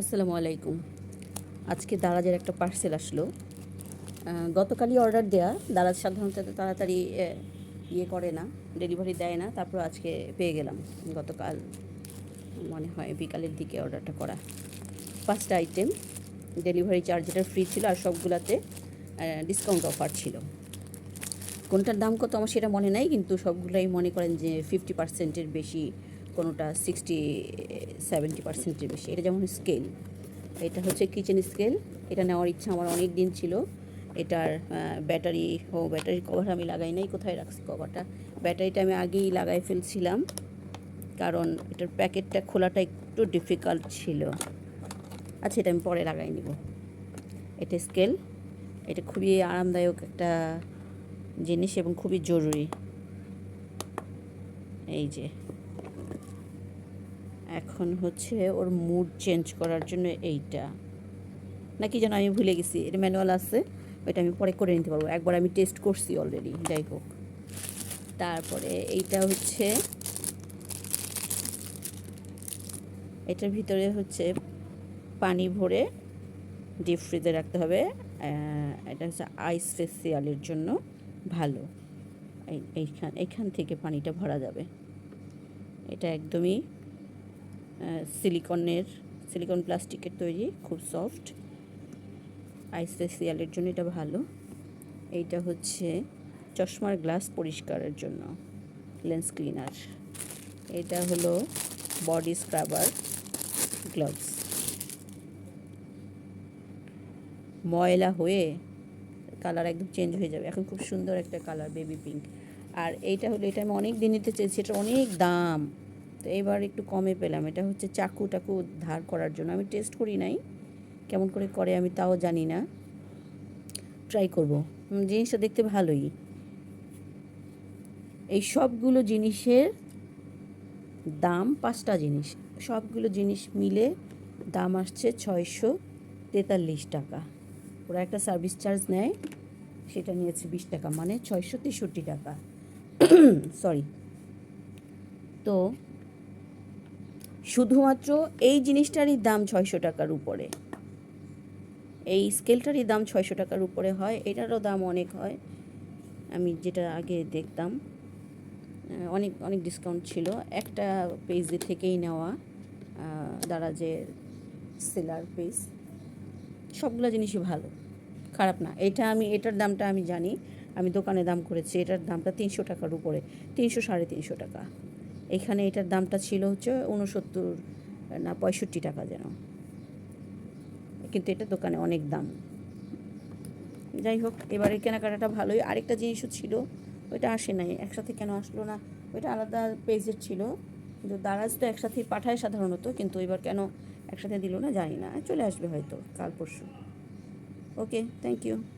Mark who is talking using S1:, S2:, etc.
S1: আসসালামু আলাইকুম। আজকে দারাজের একটা পার্সেল আসলো। গতকালই অর্ডার দেয়া। দারাজ সাধারণত তাড়াতাড়ি ইয়ে করে না ডেলিভারি দেয় না। তারপর আজকে পেয়ে গেলাম। গতকাল মনে হয় বিকালের দিকে অর্ডারটা করা। পাঁচটা আইটেম ডেলিভারি চার্জ যেটা ফ্রি ছিল আর সবগুলাতে ডিসকাউন্ট অফার ছিল। কোনটার দাম কত আমার সেটা মনে নাই, কিন্তু সবগুলাই মনে করেন যে ফিফটি পার্সেন্টের বেশি কোনোটা সিক্সটি সেভেন্টি পার্সেন্টের বেশি। এটা যেমন স্কেল এটা হচ্ছে কিচেন স্কেল এটা নেওয়ার ইচ্ছা আমার অনেক দিন ছিল। এটার ব্যাটারি ও ব্যাটারির কভার আমি লাগাই নাই, কোথায় রাখছি কভারটা ব্যাটারিটা আমি আগেই লাগাই ফেলছিলাম, কারণ এটার প্যাকেটটা খোলাটা একটু ডিফিকাল্ট ছিল। আচ্ছা এটা আমি পরে লাগাই নিব। এটা স্কেল এটা খুবই আরামদায়ক একটা জিনিস এবং খুবই জরুরি। এই যে। এখন হচ্ছে ওর মুড চেঞ্জ করার জন্য এইটা। নাকি যেন আমি ভুলে গেছি, এটা ম্যানুয়াল আছে, ওইটা আমি পরে করে নিতে পারব। একবার আমি টেস্ট করছি অলরেডি যাই হোক। তারপরে এইটা হচ্ছে, এটার ভিতরে হচ্ছে পানি ভরে ডিপ ফ্রিজে রাখতে হবে। এটা হচ্ছে আইস ফেসিয়ালের জন্য ভালো। এই, এইখান এইখান থেকে পানিটা ভরা যাবে। এটা একদমই সিলিকনের, সিলিকন প্লাস্টিকের তৈরি, খুব সফট আইস ফেসিয়ালের জন্য এটা ভালো। এইটা হচ্ছে চশমার গ্লাস পরিষ্কারের জন্য, লেন্স ক্লিনার। এটা হলো বডি স্ক্রাবার গ্লাভস। ময়লা হয়ে কালার একদম চেঞ্জ হয়ে যাবে। এখন খুব সুন্দর একটা কালার, বেবি পিঙ্ক। আর এইটা হলো, এটা আমি অনেক দিন নিতে চেয়েছি এটা অনেক দাম। তো এবার একটু কমে পেলাম। এটা হচ্ছে চাকু টাকু ধার করার জন্য। আমি টেস্ট করি নাই, কেমন করে করে আমি তাও জানি না। ট্রাই করব। জিনিসটা দেখতে ভালোই। এই সবগুলো জিনিসের দাম পাঁচটা জিনিস। সবগুলো জিনিস মিলে দাম আসছে ছয়শো তেতাল্লিশ টাকা। ওরা একটা সার্ভিস চার্জ নেয়, সেটা নিয়েছে বিশ টাকা মানে ছয়শো তেষট্টি টাকা। সরি তো শুধুমাত্র এই জিনিসটারই দাম ছয়শো টাকার উপরে। এই স্কেলটারই দাম ছয়শো টাকার উপরে হয়, এটারও দাম অনেক হয়। আমি যেটা আগে দেখতাম অনেক অনেক ডিসকাউন্ট ছিল। একটা পেজে থেকেই নেওয়া দ্বারা যে সেলার পেজ সবগুলো জিনিসই ভালো। খারাপ না, এটা আমি, এটার দামটা আমি জানি। আমি দোকানে দাম করেছি, এটার দামটা তিনশো টাকার উপরে, তিনশো সাড়ে তিনশো টাকা। এখানে এটার দামটা ছিল হচ্ছে উনসত্তর না, পঁয়ষট্টি টাকা যেন। কিন্তু এটা দোকানে অনেক দাম। যাই হোক, এবারে কেনাকাটাটা ভালোই। আরেকটা জিনিসও ছিল, ওইটা আসে নাই। একসাথে কেন আসলো না? ওইটা আলাদা পেজের ছিল। কিন্তু দারাজ তো একসাথেই পাঠায় সাধারণত, কিন্তু এবার কেন একসাথে দিল না জানি না। চলে আসবে হয়তো কাল পরশু। Okay thank you